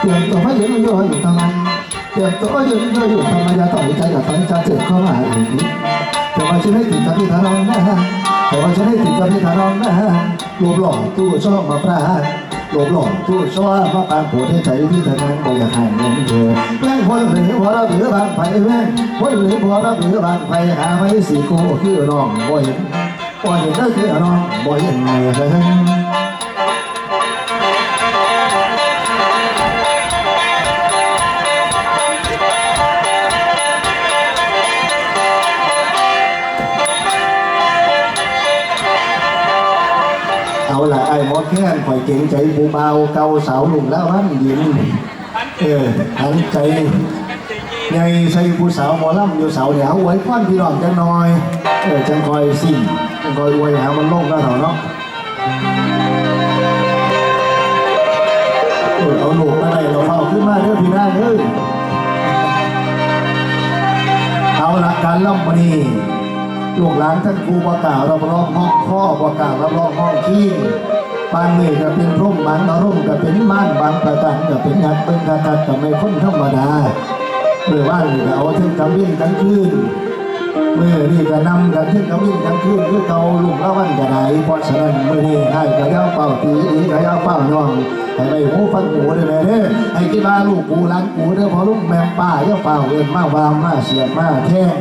เตรียมตัวให้ยืนอยู่อยู่ทำไมเตรียมตัวยืนอยู่อยู่ทำไมอย่าต่อยใจอย่าต่อยใจเจ็บเข้ามาอีกจะมาช่วยให้ติดกับพี่ทารองนะจะมาช่วยให้ติดกับพี่ทารองนะรูปหล่อตู้ช่องมาปรารูปหล่อตู้ช่องมาปางปวดให้ใจพี่ทารองก็อยากให้เงินเธอแม่งคนหรือหัวเราหรือบางไฟแม่งคนหรือหัวเราหรือบางไฟหาไว้สี่กูคือน้องบ่เห็นบ่เห็นก็คือน้องบ่เห็นเลย เอาละไอ้หมดแค่นข่อยเก่งใจผู้เบาเกาสาหนุ่มแล้วมันยิ้มเออหันใจใหญ่ใส่ผู้สาวหมอลำอยู่สาวเดี๋ยวไว้ควันพี่น้องจังหน่อยเออจังคอยสิ่งจังคอยอวยหามันลงแล้วเถอะเนาะเออเอาหนูมาไหนเราเฝ้าขึ้นมาเด้อพี่น้าเอ้ยเอาละการล่ำมานี่ หลูกหลานท่านครูประกาศรับรองห้องข้อประกาศรับรองห้องขี้บางมือก็เป็นร่มบางอารมณ์ก็เป็นม่านบางประการก็เป็นงัดเป็นกระตัดก็ไม่คนธรรมดาเมื่อว่านก็เอาถึงกำวินกันคืนเมื่อนี่ก็นำกันถึงกำวินกันคืนคือเกาลุงละวันก็ได้เพราะฉะนั้นเมื่อนี้ให้กระยาเป่าตีอีกระยาเป่าย่องให้ไปหูฟังหูได้เลยเด้อให้กินมาลูกกูหล้านกูเด้อพอลูกแม่ป้าเยาเป่าเอินมาวามมาเสียมาแท่ง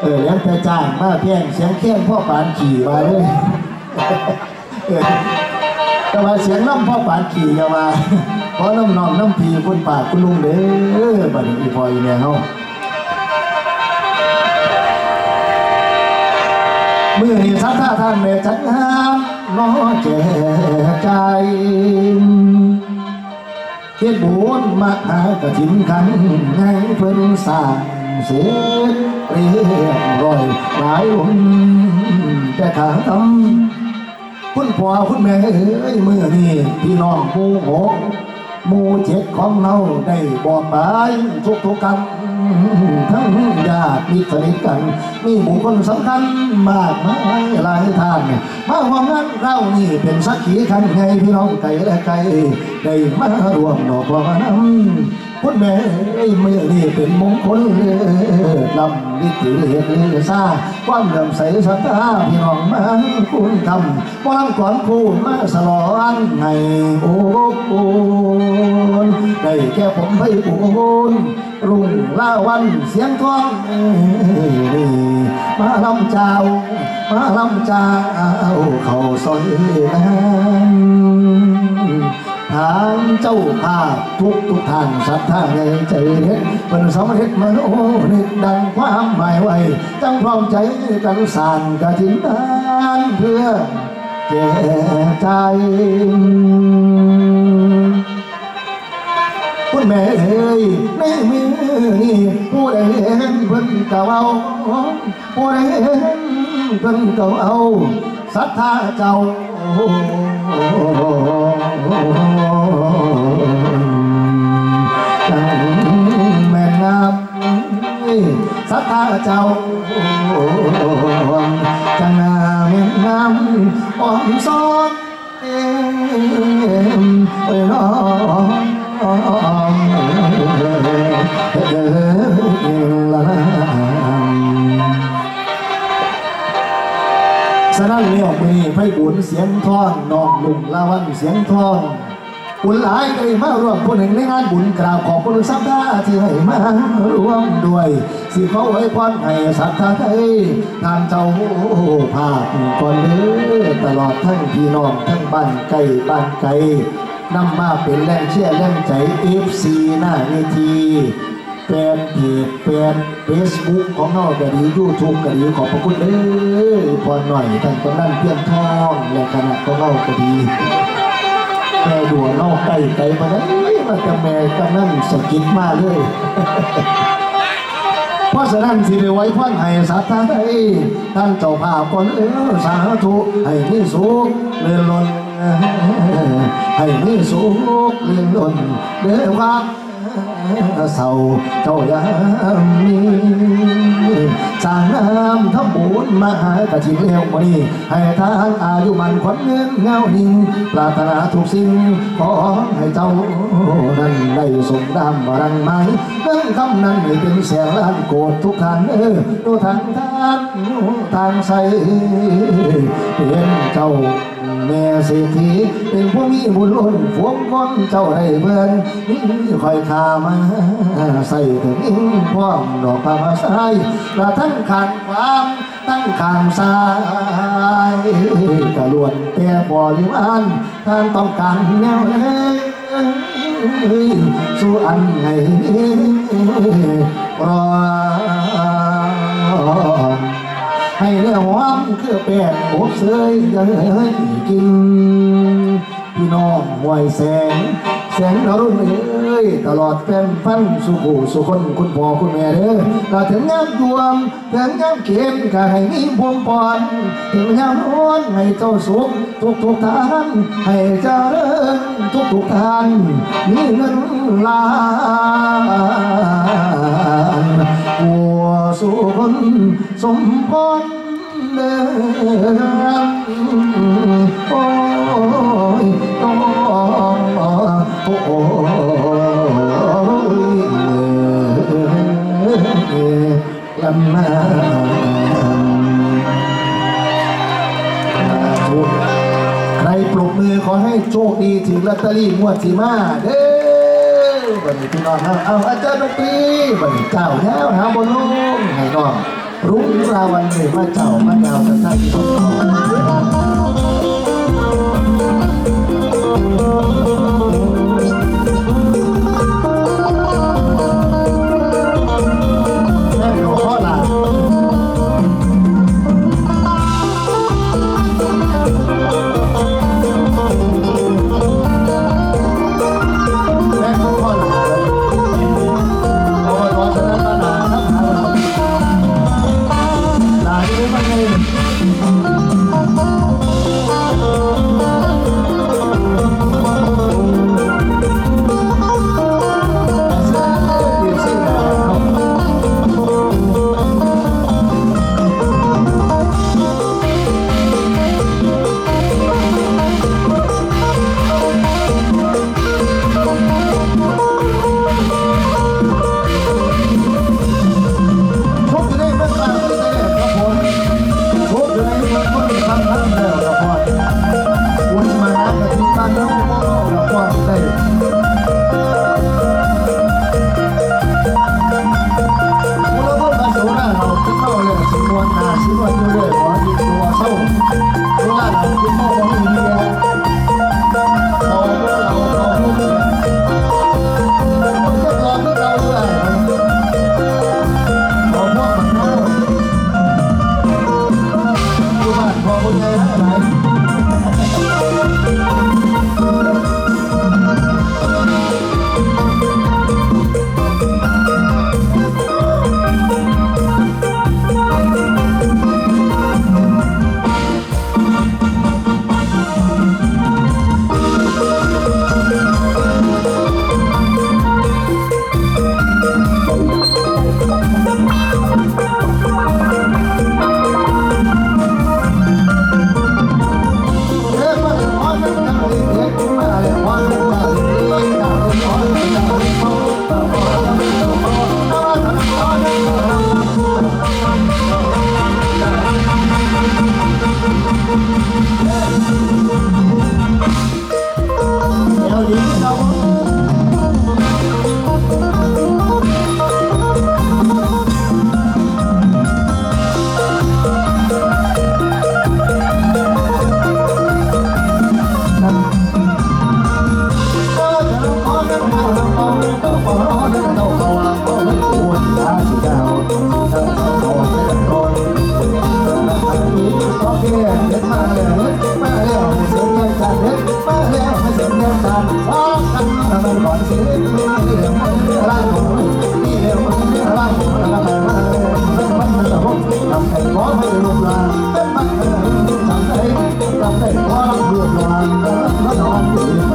เออแล้วแต่จ้างมาเพียงเสียงแค้นพ่อปานขี่มาเลยเออแต่ว่าเสียงน้ำพ่อปานขี่กันมาเพราะน้ำนองน้ำพีคุณปากคุณลุงเด้อบัดนี้อีพออีแม่เฮาเมื่อนี้สัทธาท่านแม่จัดงานน้อแก่ใจเฮ็ดบุญมาหากระถิ่นขันให้เพิ่นสร้าง เสร็จเรียบร้อยหลายองค์แต่ขาทำคุณพ่อคุณแม่เอ้ยมื่อนี้พี่น้องหมู่หกหมู่เจ็ดของเราได้บอกไปทุกทุกกันทั้งญาติมิตรสนิทกัน มีบุคคลสำคัญมากมายหลายทานมาห้องนั้นเรานี่เป็นสักขีขันไงพี่น้องไก่และไก่ได้มารวมดอกบัวน้ำ คุณแม่เมื่อนี่เป็นมงคลเลิศลำลิขิเหตุเลซาความเลื่อมใสศรัทธาพี่น้องมาคุณทำความก่อนคูณมาสลอนไงโอ้โนได้แค่ผมไปปูนรุ่งลาวันเสียงทองมาลำเจ้ามาลำเจ้าเขาซอยนั้นทางเจ้าภาพทุกทุกทางศรัทธาในใจเด็ดเป็นสำเร็จมโนนึกดังความหมายไว้จังพร้อมใจกันสางกระถินทานเพื่อแก่ใจคุณแม่เอ้ยในมือนี่ผู้ใดเห็นเพิ่นก็เอาผู้ใดเห็นเพิ่นก็เอาศรัทธาเจ้า ผู้หนึ่งในงานบุญกราบขอบคุณสัปดาห์ที่ให้มาร่วมด้วย สิเขาไว้พรให้ศรัทธาไทยทานเจ้าภาพก่อนเด้อตลอดทั้งพี่น้องทั้งบ้านไกลบ้านไกลนำมาเป็นแรงเชื่อแรงใจเอฟซีหน้าเวทีแฟนเพจแฟนเฟซบุ๊กของเราก็ดียูทูบก็ดีขอบพระคุณเด้อพอหน่อยท่านกำนันเพียงทองและคณะของเราก็ดีแม่ดัวเล่าไก่ไก่มาได้ จะแม่กำนันสะกิดมาเลยเพราะฉะนั้นสิได้ไว้ควันให้สัตว์ทั้งไทยท่านเจ้าภาพก่อนเออสาธุให้มีสุขเลื่อนล้นให้มีสุขเลื่อนล้นเด้อว่าเศร้าเจ้ายาม มาหากระชินเลี้ยวมนีให้ทางอายุมันขวัญเงินเงานิ่งปรารถนาทุกสิ่งขอให้เจ้านั้นได้สมดำรังไม้เรื่องคำนั้นไม่เป็นแสนล้านโกรธทุกทางเออดูทางทางทางใสเป็นเจ้าแม่เศรษฐีเป็นผู้มีบุญล้นฟวงก้อนเจ้าได้เพื่อนนี่คอยขามาใส่ถึงอิงพร้อมดอกพามาใส่กระทั้งขานความ ตั้งขางซ้ายกระลวนแต่บริวารท่านต้องการแนวไหนสู่อันไหนรอให้เนื้อหอมคือแป้งอบเสยยกินพี่น้องมวยแสง แสงนรุ่นเอ้ยตลอดแฟนฟันสุขูสุคนคุณพ่อคุณแม่เด้อก็ถึงงามดวงถึงงามเข็มก็ให้มีพวงปอนถึงงามร้อนให้เจ้าสุขทุกทุกทางให้เจ้าเริญทุกทุกทางมีเงินล้านหัวสุคนสมพรเดิมโอ้ย ตเตอรี่งวดสีมาเด้อวันนี้พี่น้องเอาเอาอาจารย์ดนตรีวันนี้เจ้าแล้วหาบนลุงให้น้องรุ่งราวันเหนว่าเจ้ามาดาวกันท่านผู้ชมแนอนอยู่แต่ละวันก่อน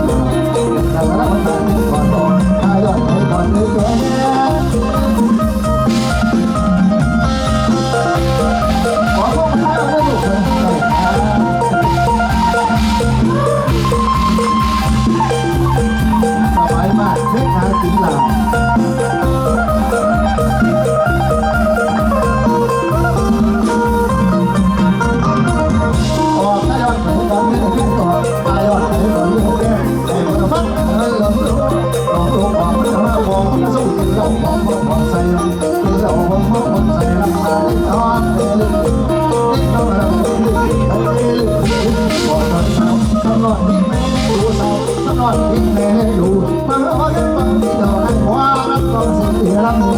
bằng kinh mẹ đủ mà nó rất bằng đi đò ăn lắm còn gì lắm muôn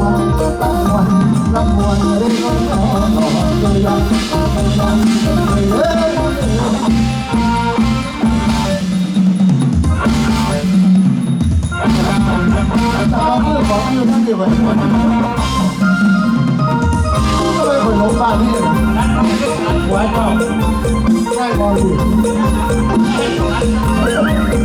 lắm muôn lắm muôn đến con nhỏ nhỏ cười lắm cười lên Hãy subscribe cho kênh Ghiền Mì Gõ Để không bỏ lỡ những video hấp dẫn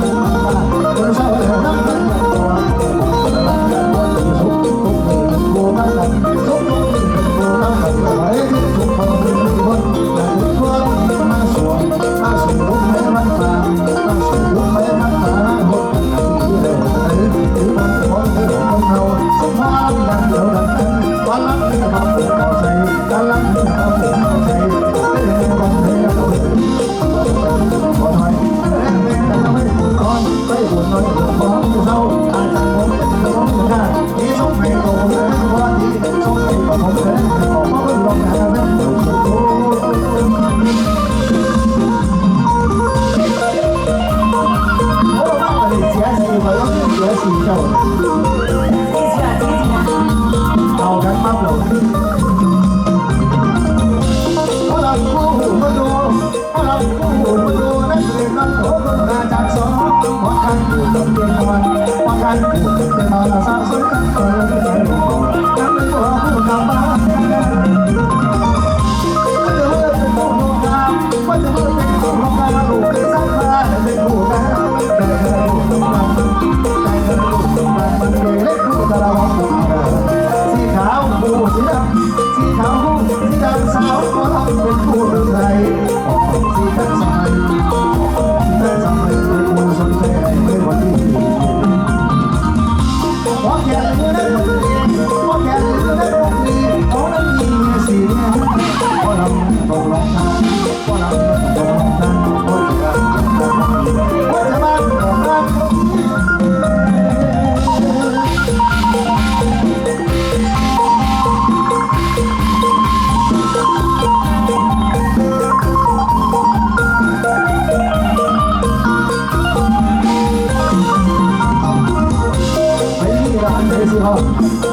啊啊啊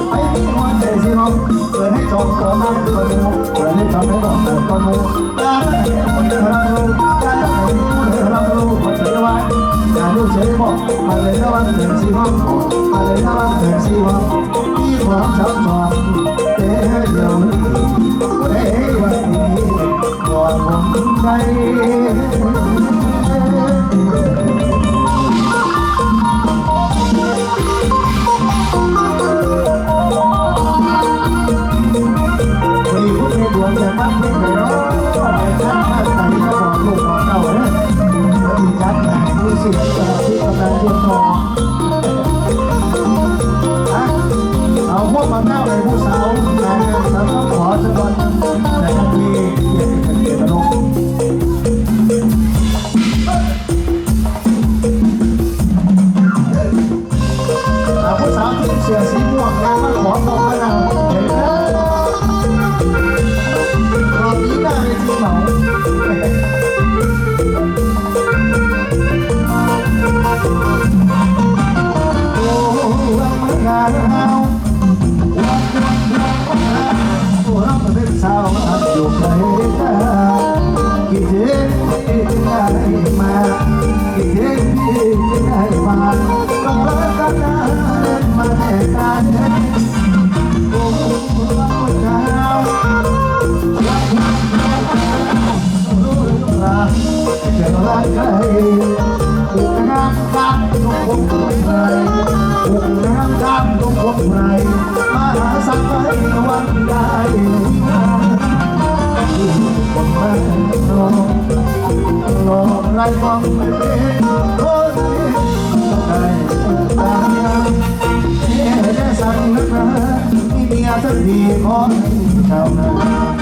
ไอ้ที่หัวใจสิน้องเกิดให้จองตัวนั่งตัวนู้เกิดให้ทำให้ดอกเกิดตัวนู้ตาไม่เห็คนเธอรับรู้ตาไม่ห็คนเธอรับรู้คนเธอว่อย่าลูกเฉยบอกอะไรนะวันเดืสีห้องอะไรนะวันเดืสีห้องที่ความจำจองเดี๋ยวเว้เฮ้วันนี้ก่น ได้มาคิดถึงพี่จะได้มาก็เลิกกันมาแต่กันโอ้โารักรู้รืเปล่ารักใครถูกน้ำตาต้องคใครถูกน้ำตาต้องคใครมาหาสักวันใด Oh, หลอกไรความเป็นคนได้ตาเดียวแค่สั่งนักหนาที่เมียสักทีขอให้ชาวนา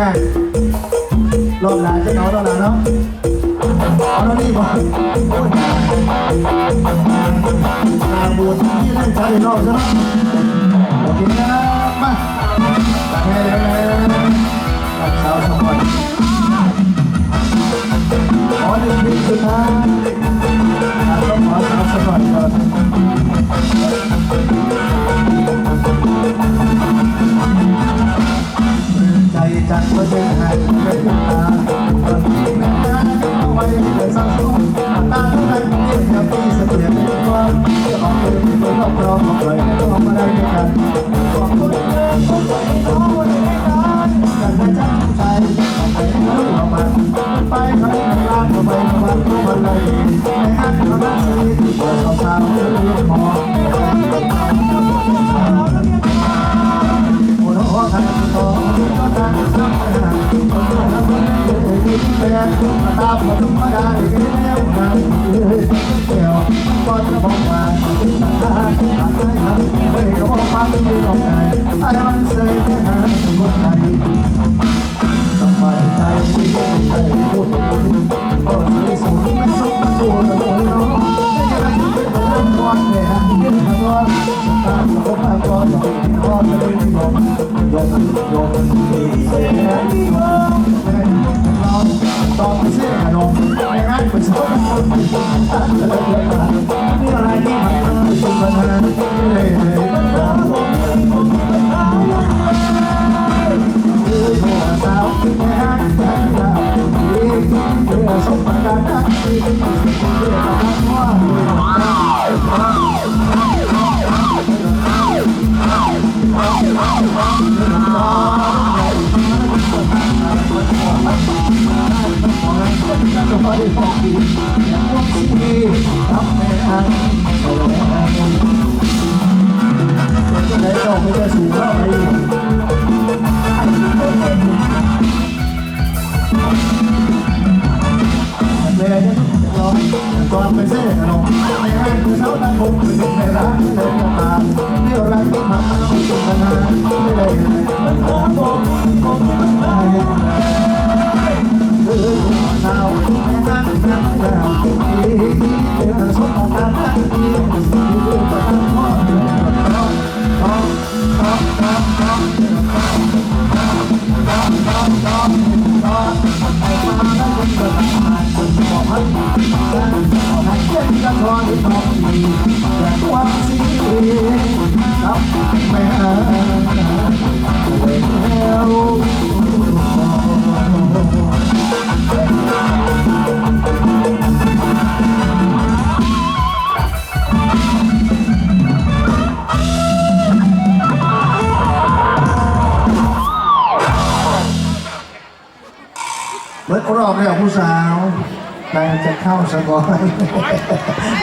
ค่ะรอบหลานจะเนาะรอนหลานเนาะเอาตอนนี้ก่อนตาบูดที่เล่นช้าอีกรอบซะเนาะโอเคนะมาตัดให้แล้วนะตัดเสาสมบัติขอหนึ่งพิสุดท้ายต้องขอเสาสมวัติก่อ จันทร์ก็จะหายไปตาตอนนี้แม่ก็ไว้เกินสักสอง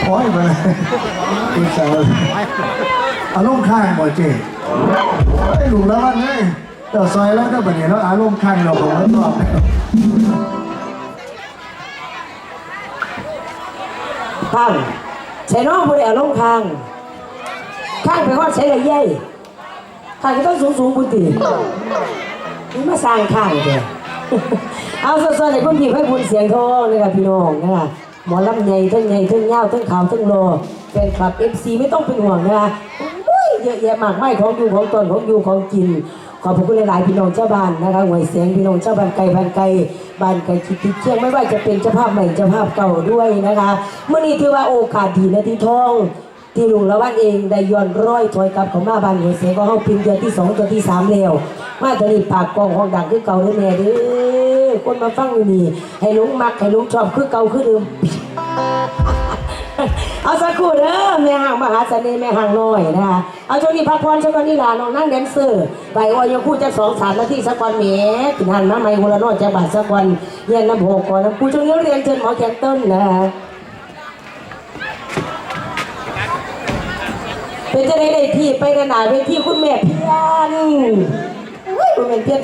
โอ้ยมาคุณสาวอารมณ์ข้างบ่เจ๊ไอ้หลุแล้ววันนี้แต่ซอยแล้วก็แบบนี้แล้วอารมณ์ข้างเราผมแล้อก็ข้างใช่น้องบริอารมณ์ข้างข้างไปว่าใช้กระยะข้างก็ต้องสูงสูงบุตรีนี่มาสร้างข้างเดียวเอาสดๆในพื้นพี่ให้บุญเสียงทองนะครับพี่น้องนะคะ หมอลำใหญ่ทั้งใหญ่ทั้งยาวทั้งขาวทั้งโลแฟนคลับเอฟซีไม่ต้องเป็นห่วงนะคะอุ้ยเยอะแยะมากมายของอยู่ของตนของอยู่ของกินขอบพระคุณหลาย ๆ พี่น้องเจ้าบ้านนะคะหวยเสียงพี่น้องเจ้าบ้านไกลบ้านไกลบ้านไกลคิดติดเชียงไม่ว่าจะเป็นเจ้าภาพใหม่เจ้าภาพเก่าด้วยนะคะเมื่อนี้ถือว่าโอกาสดีนะที่ทอง ที่ลุงละวันเองได้ย้อนร้อยถอยกลับเขามาบ้านหัวเสียงก็เข้าพิมพ์เดือนที่สองเดือนที่สามแล้วมาตอนนี้ปากกองของดังคือเก่าเลยแม่เด้อคนมาฟังอยู่นี่ให้ลุงมักให้ลุงชอบคือเก่าคือเดิม เอาสักครู่เด้อแม่ห่างมหาเสน่ห์แม่ห่างน้อยนะคะเอาช่วงนี้พักผ่อนสักวันนี้ล่ะน้องนั่งแดนเซอร์ไปออยคู่จะสองสามนาทีสักวันแหม่ถึงหันมาใหม่คนละน้อยจะบาทสักวันเรียนน้ำหกก่อนนะครูช่วงนี้เรียนเชิญหมอแคนเติ้ลนะคะเป็นจะได้ได้ที่ไปกันหนาเวทีคุณแม่เพียน